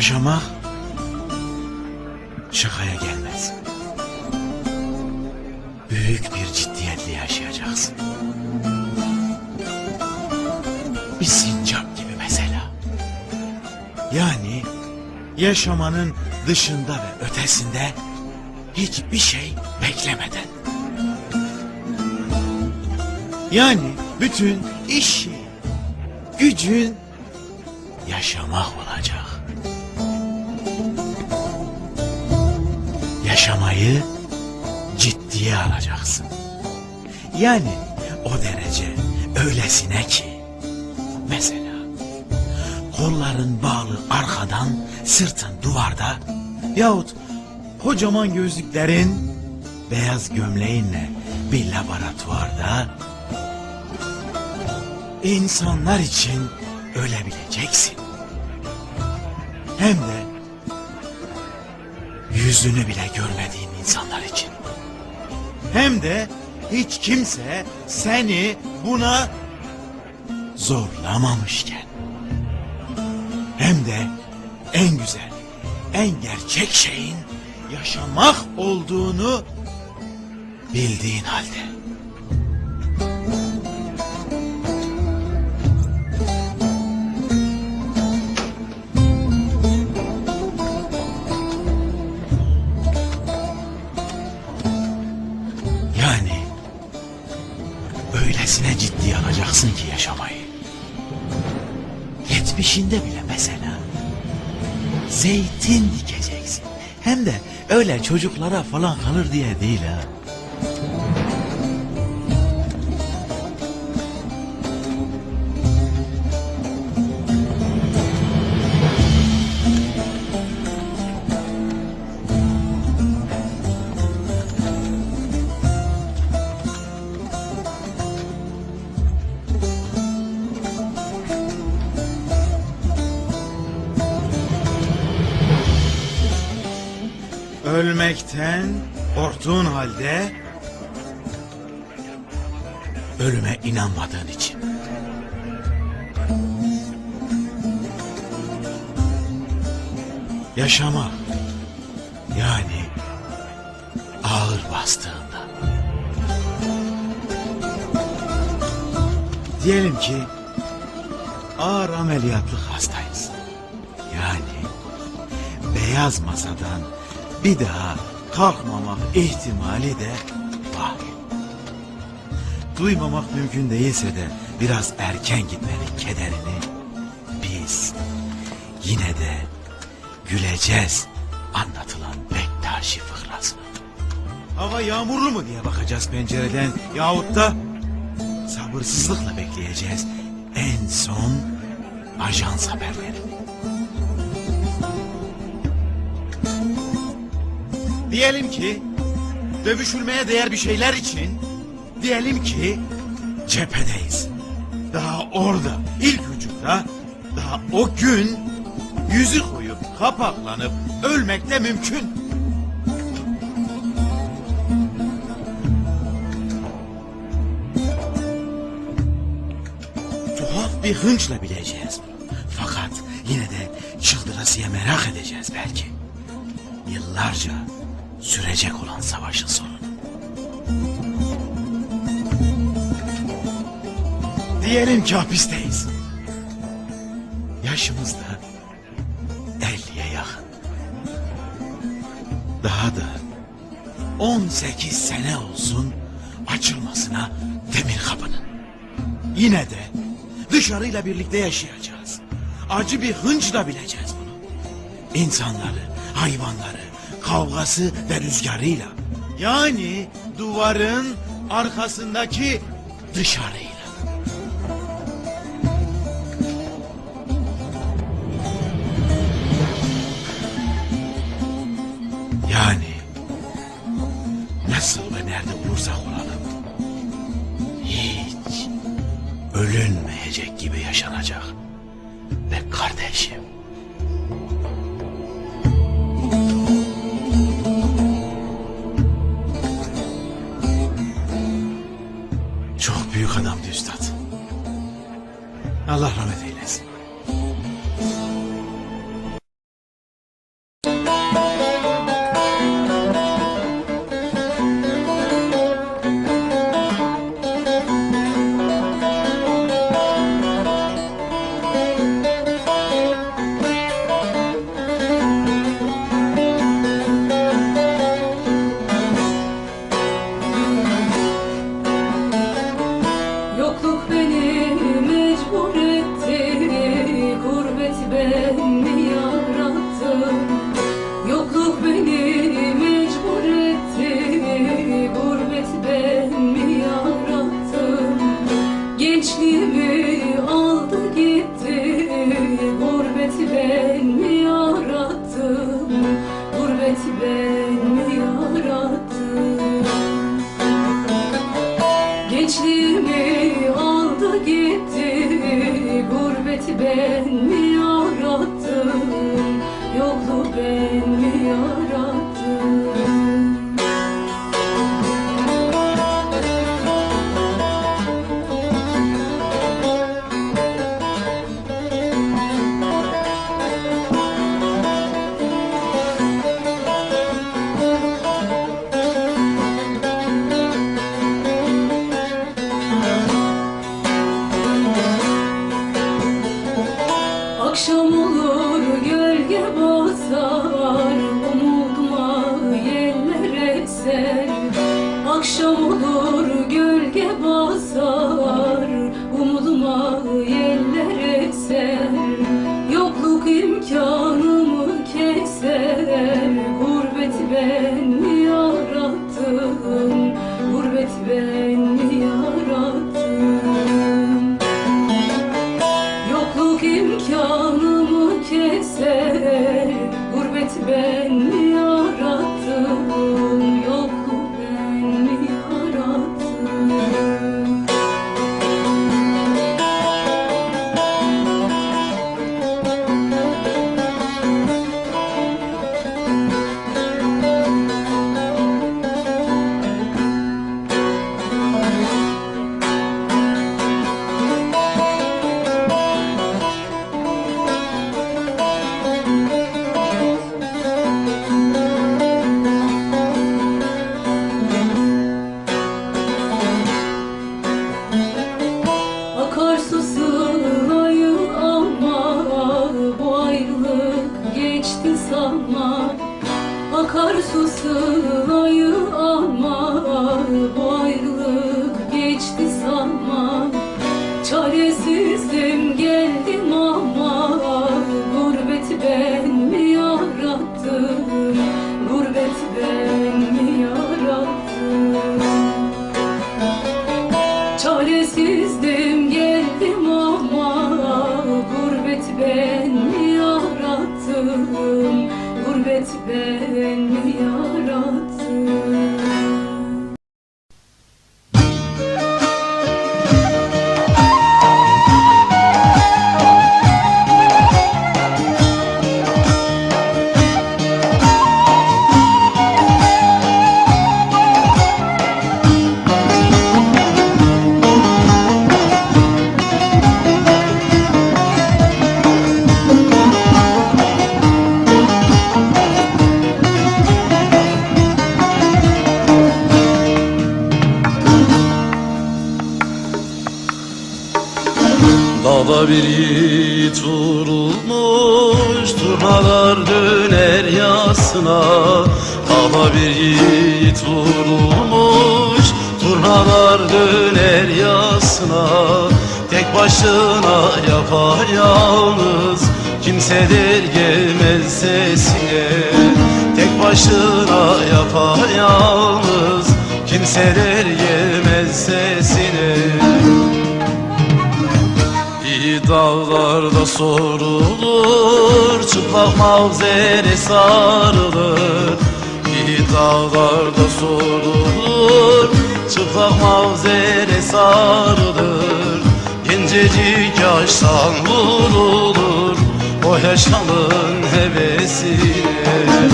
Yaşamak şakaya gelmez. Büyük bir ciddiyetle yaşayacaksın. Bir sincap gibi mesela. Yani yaşamanın dışında ve ötesinde hiçbir şey beklemeden. Yani bütün işi, gücün yaşamak olacak. Yaşamayı ciddiye alacaksın. Yani o derece öylesine ki mesela kolların bağlı arkadan sırtın duvarda yahut kocaman gözlüklerin beyaz gömleğinle bir laboratuvarda insanlar için ölebileceksin. Hem de yüzünü bile görmediğin insanlar için. Hem de hiç kimse seni buna zorlamamışken. Hem de en güzel, en gerçek şeyin yaşamak olduğunu bildiğin halde. Alacaksın ki yaşamayı. Yetmişinde bile mesela zeytin dikeceksin. Hem de öyle çocuklara falan kalır diye değil ha. Ölmekten korktuğun halde ölüme inanmadığın için. Yaşamak yani ağır bastığında. Diyelim ki ağır ameliyatlık hastayız. Yani beyaz masadan bir daha kalkmamak ihtimali de var. Duymamak mümkün değilse de biraz erken gitmenin kederini biz yine de güleceğiz anlatılan Bektaşi fıkrasına. Hava yağmurlu mu diye bakacağız pencereden yahut da sabırsızlıkla bekleyeceğiz en son ajans haberlerini. Diyelim ki dövüşülmeye değer bir şeyler için diyelim ki cephedeyiz. Daha orada ilk ucunda daha o gün yüzü koyup kapaklanıp ölmek de mümkün. Tuhaf bir hınçla bileceğiz. Fakat yine de çıldırasıya merak edeceğiz belki yıllarca sürecek olan savaşın sonunu. Diyelim ki hapisteyiz. Yaşımız da 50'ye yakın. Daha da 18 sene olsun açılmasına demir kapının. Yine de dışarıyla birlikte yaşayacağız. Acı bir hınçla bileceğiz bunu. İnsanları, hayvanları, kavgası ve rüzgarıyla. Yani duvarın arkasındaki dışarıyla. Gurbet ben mi yarattım? Yokluk beni mecbur etti. Gurbet ben mi yarattım? Gençliğimi aldı gitti. Gurbet ben mi yarattım? Gurbet ben mi yarattım? Gençliğimi aldı gitti. Ben mi ben mi yarattım? Akşam imkanımı keser Gurbet ben Dağda bir yiğit vurulmuş Turnalar döner yasına. Dağda bir yiğit vurulmuş Turnalar döner yasına. Tek başına yapar yalnız Kimse gelmez sesine. Tek başına yapar yalnız Kimseler dağlarda sorulur Çıplak mavzere sarılır. İyi dağlarda sorulur Çıplak mavzere sarılır. Gencecik yaştan vurulur O yaşamın hevesine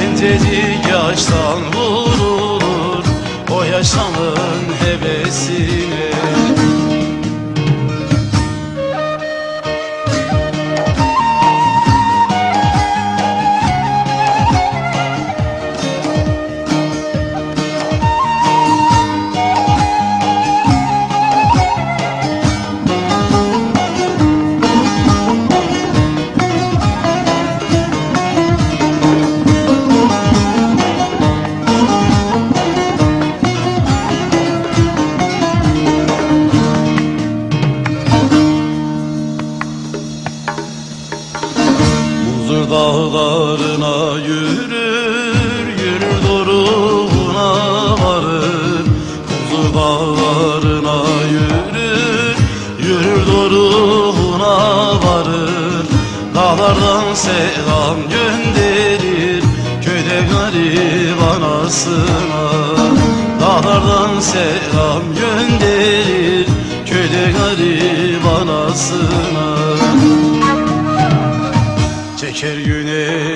Gencecik yaştan vurulur O yaşamın hevesine dağlarına yürür, yürür doruğuna varır. Huzur dağlarına yürür, yürür doruğuna varır. Dağlardan selam gönderir, köyde garip anasına. Dağlardan selam gönderir, köyde garip anasına. Çeker güneş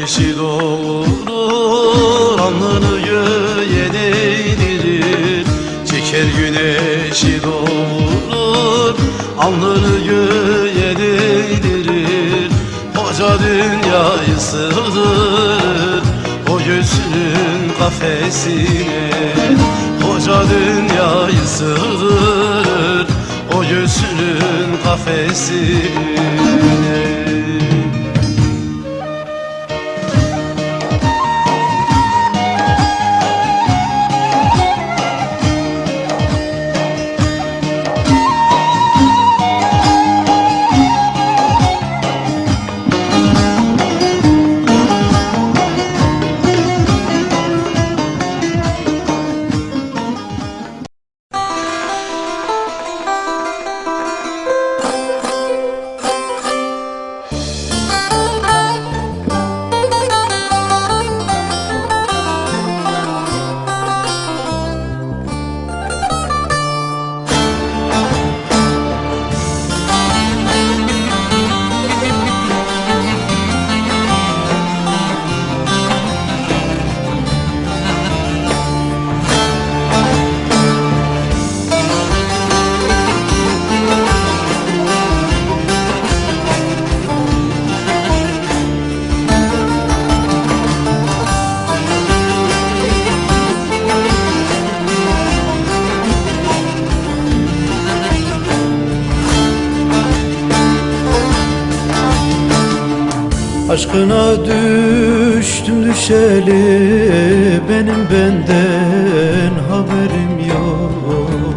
güneşi doğurur Alnını göğe değdirir Çeker güneşi doğurur Alnını göğe değdirir Koca dünyayı sığdırır O göğsünün kafesine. Koca dünyayı sığdırır O göğsünün kafesine Aşkına düştüm düşeli Benim benden haberim yok.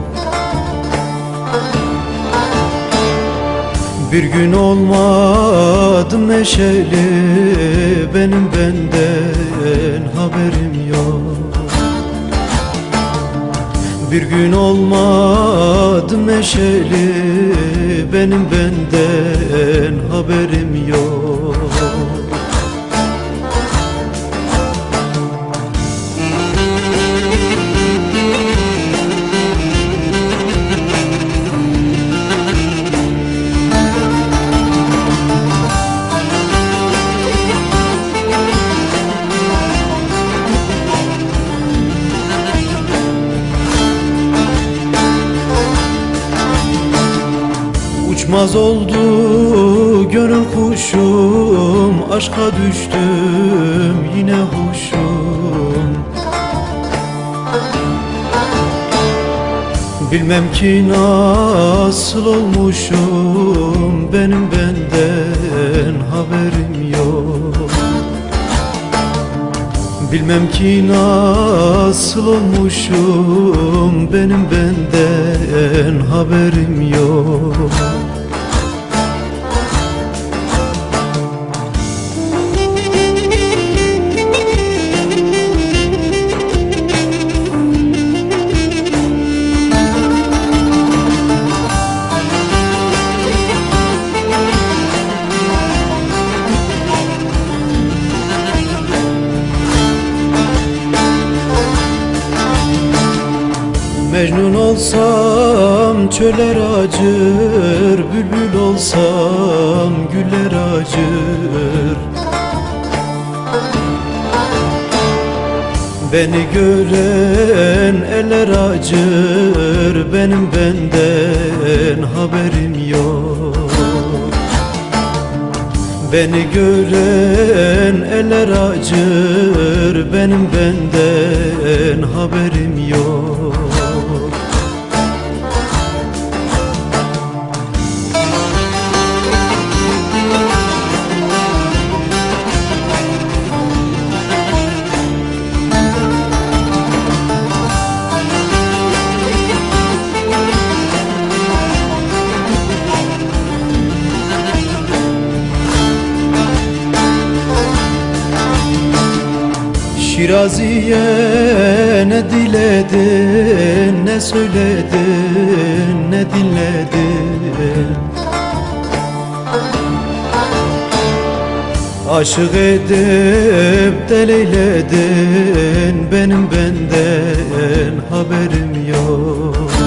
Bir gün olmadım neşeli Benim benden haberim yok. Bir gün olmadım neşeli Benim benden haberim Uçmaz oldu gönül kuşum Aşka düştüm yine huşum. Bilmem ki nasıl olmuşum Benim benden haberim yok. Bilmem ki nasıl olmuşum Benim benden haberim yok olsam çöller acır Bülbül olsam güller acır. Beni gören eller acır Benim benden haberim yok. Beni gören eller acır Benim benden haberim yok Şiraziye ne diledin ne söyledin ne dinledin? Aşık edip deleyledin benim benden haberim yok